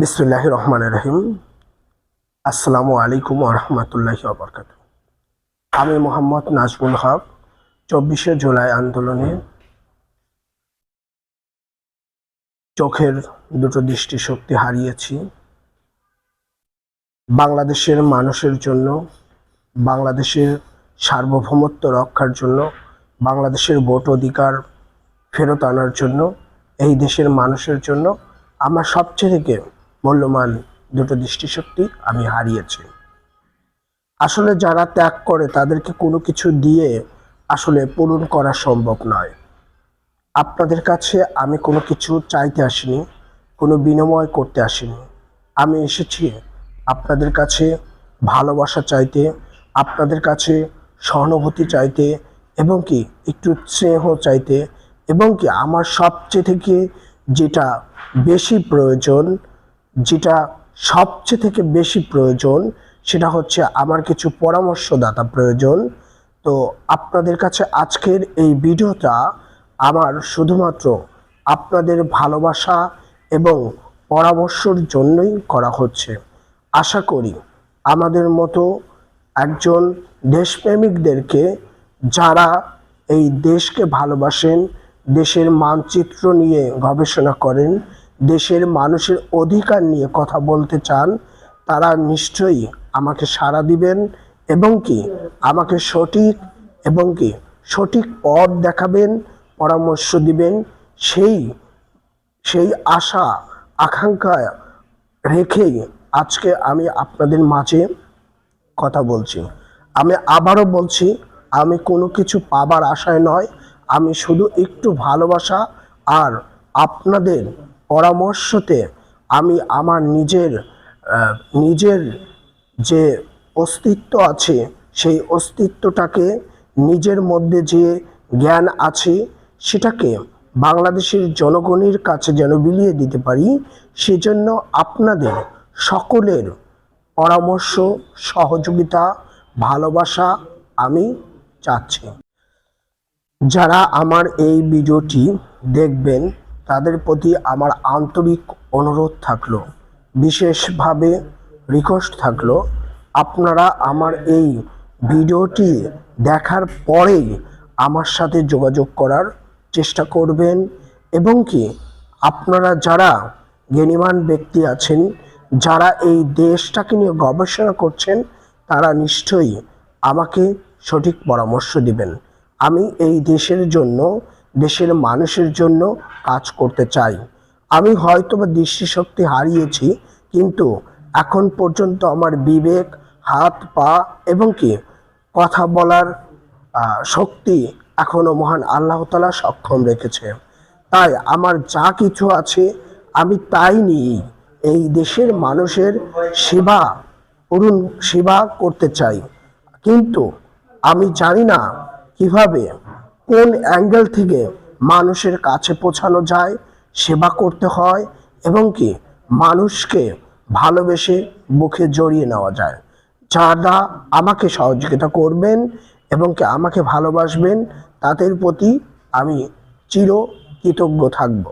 বিসমুল্লাহ রহমান রহিম। আসসালামু আলাইকুম রহমতুল্লাহি বরকাত আমি মোহাম্মদ নাজমুল হক, চব্বিশে জুলাই আন্দোলনে চোখের দুটো দৃষ্টিশক্তি হারিয়েছি। বাংলাদেশের মানুষের জন্য, বাংলাদেশের সার্বভৌমত্ব রক্ষার জন্য, বাংলাদেশের ভোট অধিকার ফেরত আনার জন্য, এই দেশের মানুষের জন্য আমার সবচেয়ে থেকে মূল্যবান দুটো দৃষ্টিশক্তি আমি হারিয়েছি। আসলে যারা ত্যাগ করে তাদেরকে কোনো কিছু দিয়ে আসলে পূরণ করা সম্ভব নয়। আপনাদের কাছে আমি কোনো কিছু চাইতে আসিনি, কোনো বিনিময় করতে আসিনি। আমি এসেছি আপনাদের কাছে ভালোবাসা চাইতে, আপনাদের কাছে সহানুভূতি চাইতে এবং কি একটু স্নেহ চাইতে এবং কি আমার সবচেয়ে থেকে যেটা বেশি প্রয়োজন যেটা সবচেয়ে থেকে বেশি প্রয়োজন, সেটা হচ্ছে আমার কিছু পরামর্শদাতা প্রয়োজন। তো আপনাদের কাছে আজকের এই ভিডিওটা আমার শুধুমাত্র আপনাদের ভালোবাসা এবং পরামর্শর জন্যই করা হচ্ছে। আশা করি আমাদের মতো একজন দেশপ্রেমিকদেরকে যারা এই দেশকে ভালোবাসেন, দেশের মানচিত্র নিয়ে গবেষণা করেন দেশের মানুষের অধিকার নিয়ে কথা বলতে চান, তারা নিশ্চয়ই আমাকে সাড়া দিবেন এবং কি আমাকে সঠিক এবং কি সঠিক পথ দেখাবেন, পরামর্শ দিবেন। সেই সেই আশা, আকাঙ্ক্ষা রেখেই আজকে আমি আপনাদের মাঝে কথা বলছি। আমি আবারও বলছি, আমি কোনো কিছু পাবার আশায় নয়, আমি শুধু একটু ভালোবাসা আর আপনাদের পরামর্শতে আমি আমার নিজের নিজের যে অস্তিত্ব আছে, সেই অস্তিত্বটাকে নিজের মধ্যে যে জ্ঞান আছে, সেটাকে বাংলাদেশের জনগণের কাছে যেন বিলিয়ে দিতে পারি, সেজন্য আপনাদের সকলের পরামর্শ, সহযোগিতা, ভালোবাসা আমি চাচ্ছি। যারা আমার এই ভিডিওটি দেখবেন তাদের প্রতি আমার আন্তরিক অনুরোধ থাকল, বিশেষভাবে রিকোয়েস্ট থাকল, আপনারা আমার এই ভিডিওটি দেখার পরেই আমার সাথে যোগাযোগ করার চেষ্টা করবেন এবং কি আপনারা যারা জ্ঞানীমান ব্যক্তি আছেন, যারা এই দেশটাকে নিয়ে গবেষণা করছেন, তারা নিশ্চয়ই আমাকে সঠিক পরামর্শ দিবেন। আমি এই দেশের জন্য দেশের মানুষের জন্য কাজ করতে চাই। আমি হয়তো বা দৃষ্টিশক্তি হারিয়েছি, কিন্তু এখন পর্যন্ত আমার বিবেক, হাত, পা এবং কি কথা বলার শক্তি এখনও মহান আল্লাহ তালা সক্ষম রেখেছে। তাই আমার যা কিছু আছে, আমি তাই নিয়েই এই দেশের মানুষের সেবা করুন সেবা করতে চাই। কিন্তু আমি জানি না কীভাবে কোন অ্যাঙ্গেল থেকে মানুষের কাছে পৌঁছানো যায়, সেবা করতে হয় এবং কি মানুষকে ভালোবেসে বুকে জড়িয়ে নেওয়া যায়। যারা আমাকে সহযোগিতা করবেন এবং কি আমাকে ভালোবাসবেন, তাদের প্রতি আমি চির কৃতজ্ঞ থাকব।